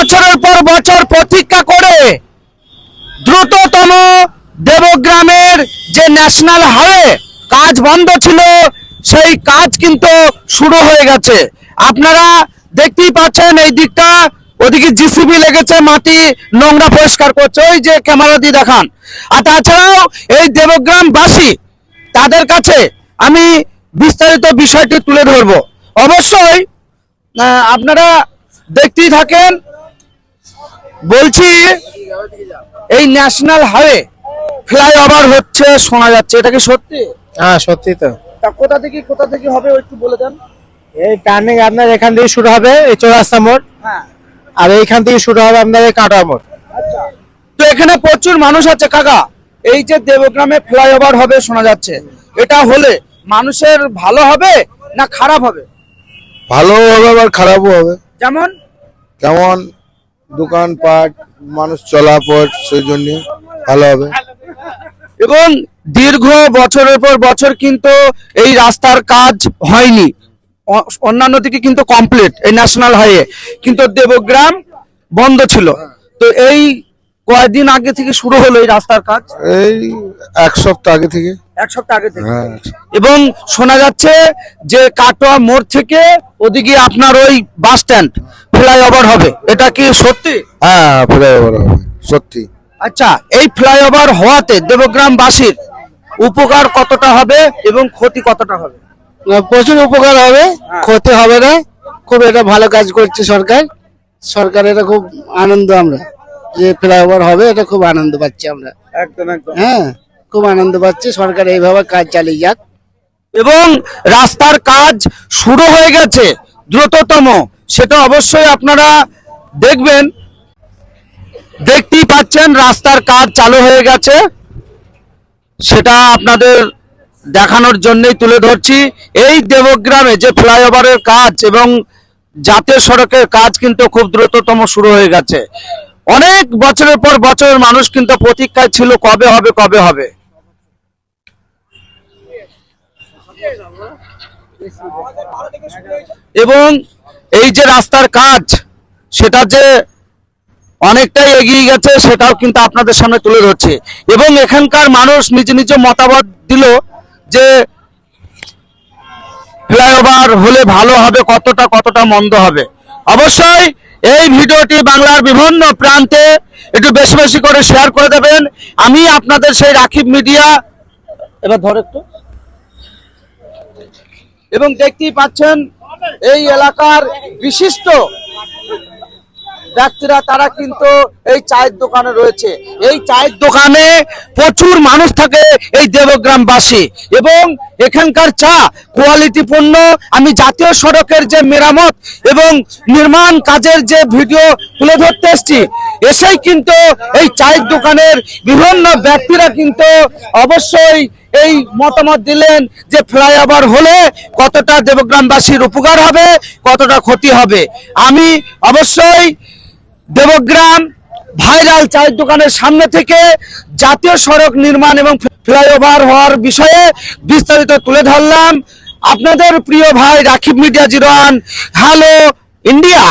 বছরের পর বছর প্রতীক্ষা করে দ্রুততম দেবগ্রামের যে ন্যাশনাল হাইওয়ে কাজ বন্ধ ছিল, সেই কাজ কিন্তু শুরু হয়ে গেছে। আপনারা দেখতেই পাচ্ছেন এই দিকটা, ওদিকে জিসিবি লেগেছে, মাটি নোংরা পরিষ্কার করছে, ওই যে ক্যামেরা দিয়ে দেখান। আর তাছাড়াও এই দেবগ্রামবাসী, তাদের কাছে আমি বিস্তারিত বিষয়টি তুলে ধরবো। অবশ্যই আপনারা দেখতেই থাকেন বলছি এই ন্যাশনাল হাইওয়ে ফ্লাইওভার হচ্ছে শোনা যাচ্ছে এটা কি সত্যি? হ্যাঁ সত্যি তো। তা কোথা থেকে কোথা থেকে হবে একটু বলে দেন। এই টার্নিং আপনার এখান থেকে শুরু হবে এই চৌরাস্তা মোড়। হ্যাঁ। আর এইখান থেকে শুরু হবে আপনার এই কাটোয়া মোড়। আচ্ছা। তো এখানে প্রচুর মানুষ আছে কাকা। এই যে দেবগ্রামে ফ্লাইওভার হবে শোনা যাচ্ছে। এটা হলে মানুষের ভালো হবে না খারাপ হবে? ভালো হবে আবার খারাপও হবে। যেমন? যেমন দোকানপাট মানুষ চলাপথ সেই জন্য ভালো হবে। এবং দীর্ঘ বছরের পর বছর কিন্তু এই রাস্তার কাজ হয়নি। অন্যান্য দিকে কিন্তু কমপ্লিট এই ন্যাশনাল হাইওয়ে কিন্তু দেবগ্রাম বন্ধ ছিল। তো এই কয়েকদিন আগে থেকে শুরু হলো এই রাস্তার কাজ? এই এক সপ্তাহ আগে থেকে। এক সপ্তাহ আগে থেকে? হ্যাঁ এবং শোনা যাচ্ছে যে কাটোয়া মোড় থেকে ওদিকে আপনার ওই বাস স্ট্যান্ড ফ্লাইওভার হবে। এটা কি সত্যি? হ্যাঁ ফ্লাইওভার হবে সত্যি। আচ্ছা এই ফ্লাইওভার হওয়াতে দেবগ্রামবাসীর উপকার কতটা হবে এবং ক্ষতি কতটা হবে? প্রচুর উপকার হবে ক্ষতি হবে না। খুব এটা ভালো কাজ করছে সরকার। সরকার এটা খুব আনন্দ আমরা যে ফ্লাইওভার হবে এটা খুব আনন্দ পাচ্ছি আমরা। একদম একদম। হ্যাঁ খুব আনন্দ পাচ্ছি সরকার এইভাবে কাজ চালিয়ে যাক। এবং রাস্তার কাজ শুরু হয়ে গেছে দ্রুততম। সেটা অবশ্যই আপনারা দেখবেন। দেখতেই পাচ্ছেন, রাস্তার কাজ চালু হয়ে গেছে। সেটা আপনাদের দেখানোর জন্যই তুলে ধরছি। এই দেবগ্রামে যে ফ্লাইওভারের কাজ এবং জাতীয় সড়কের কাজ কিন্তু খুব দ্রুততম শুরু হয়ে গেছে। অনেক বছরের পর বছরের মানুষ কিন্তু প্রতীক্ষায় ছিল, কবে হবে কবে হবে। এবং এই যে রাস্তার কাজ, সেটা যে অনেকটাই এগিয়ে গেছে, সেটাও কিন্তু আপনাদের সামনে তুলে ধরছে। এবং এখানকার মানুষ নিজ নিজ মতামত দিল যে ফ্লাইওভার হলে ভালো হবে, কতটা কতটা মন্দ হবে। অবশ্যই এই ভিডিওটি বাংলার বিভিন্ন প্রান্তে একটু বেশি বেশি করে শেয়ার করে দেবেন। আমি আপনাদের সেই রাখিব মিডিয়া, এবার ধর একটু। এবং দেখতেই পাচ্ছেন, এই এলাকার বিশিষ্ট ব্যক্তিরা, তারা কিন্তু এই চায়ের দোকানে রয়েছে। এই চায়ের দোকানে প্রচুর মানুষ থাকে এই দেবগ্রামবাসী। এবং এখানকার চা কোয়ালিটি পণ্য, আমি জাতীয় সড়কের যে মেরামত এবং নির্মাণ কাজের যে ভিডিও তুলে ধরতে এসছি, এসেই কিন্তু এই চায়ের দোকানের বিভিন্ন ব্যক্তিরা কিন্তু অবশ্যই এই মতামত দিলেন যে ফ্লাইওভার হলে কতটা দেবগ্রামবাসীর উপকার হবে, কতটা ক্ষতি হবে। আমি অবশ্যই দেবগ্রাম ভাইরাল চায়ের দোকানের সামনে থেকে জাতীয় সড়ক নির্মাণ এবং ফ্লাইওভার হওয়ার বিষয়ে বিস্তারিত তুলে ধরলাম। আপনাদের প্রিয় ভাই রাখিব মিডিয়া জিরো হ্যালো, ইন্ডিয়া।